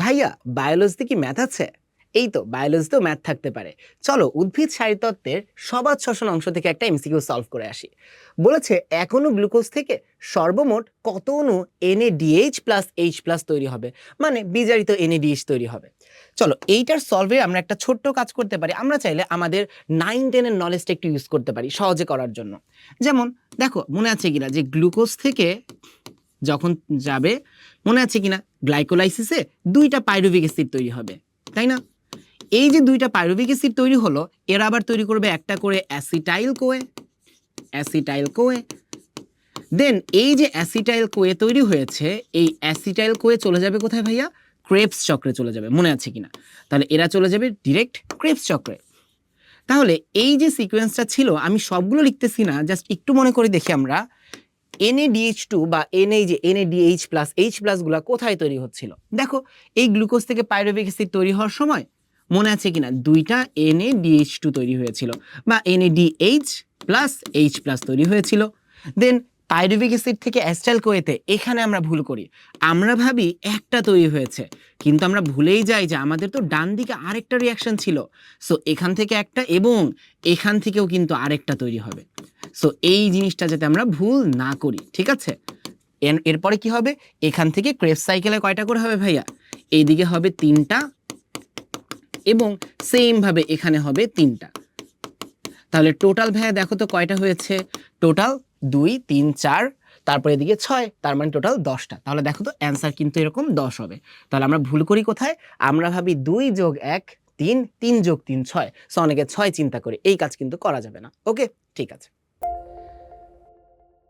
ভাইয়া বায়োলজিতে কি ম্যাথ আছে? এই তো বায়োলজিতেও ম্যাথ থাকতে পারে। চলো, উদ্ভিদ শারীরতত্ত্বের সবাদ শ্বসন অংশ থেকে একটা এমসিকিউ সলভ করে আসি। বলেছে অণু গ্লুকোজ থেকে সর্বমোট কত অণু এনএডিএইচ প্লাস এইচ প্লাস তৈরি হবে? মানে বিজারিত এনএডিএইচ তৈরি হবে। চলো, এইটার সলভে আমরা একটা ছোট্ট কাজ করতে পারি। আমরা চাইলে আমাদের নাইন টেনের নলেজটা একটু ইউজ করতে পারি সহজে করার জন্য। যেমন, দেখো, মনে আছে কিনা যে গ্লুকোজ থেকে যখন যাবে, মনে আছে কিনা? গ্লাইকোলাইসিসে দুইটা পাইরুভিক অ্যাসিড তৈরি হবে, তাই না? এই যে দুইটা পাইরুভিক অ্যাসিড তৈরি হলো, এরা আবার তৈরি করবে একটা করে acetyl CoA acetyl CoA. Then এই যে অ্যাসিটাইল কোয়ে তৈরি হয়েছে, এই অ্যাসিটাইল কোয়ে চলে যাবে কোথায় ভাইয়া? ক্রেপস চক্রে চলে যাবে, মনে আছে কিনা? তাহলে এরা চলে যাবে ডিরেক্ট ক্রেপস চক্রে। তাহলে এই যে সিকোয়েন্সটা ছিল, আমি সবগুলো লিখতেছি না, জাস্ট একটু মনে করে দেখি আমরা। এনএডিএইচ টু বা এনএ যে এনএডিএইচ প্লাস এইচ প্লাসগুলো কোথায় তৈরি হচ্ছিল? দেখো, এই গ্লুকোজ থেকে পাইরুভিক অ্যাসিড তৈরি হওয়ার সময় মনে আছে কিনা? দুইটা এনএডিএইচ টু তৈরি হয়েছিল বা এনএডিএইচ প্লাস এইচ প্লাস তৈরি হয়েছিল। দেন পাইরুভিক অ্যাসিড থেকে অ্যাস্টাইল কোয়েতে এখানে আমরা ভুল করি। আমরা ভাবি একটা তৈরি হয়েছে, কিন্তু আমরা ভুলেই যাই যে আমাদের তো ডান দিকে আরেকটা রিয়াকশন ছিল। সো এখান থেকে একটা এবং এখান থেকেও কিন্তু আরেকটা তৈরি হবে। সো এই জিনিসটা যাতে আমরা ভুল না করি, ঠিক আছে? এরপরে কি হবে? এখান থেকে ক্রেপ সাইকেলে কয়টা করে হবে ভাইয়া? এইদিকে হবে তিনটা এবং সেম ভাবে এখানে হবে তিনটা। তাহলে টোটাল ভাইয়া দেখো তো কয়টা হয়েছে? টোটাল দুই, তিন, চার, তারপরে এদিকে ছয়, তার মানে টোটাল দশটা। তাহলে দেখো তো অ্যান্সার কিন্তু এরকম দশ হবে। তাহলে আমরা ভুল করি কোথায়? আমরা ভাবি দুই যোগ এক, তিন তিন যোগ তিন, ছয়। সো অনেকে ছয় চিন্তা করি, এই কাজ কিন্তু করা যাবে না। ওকে ঠিক আছে।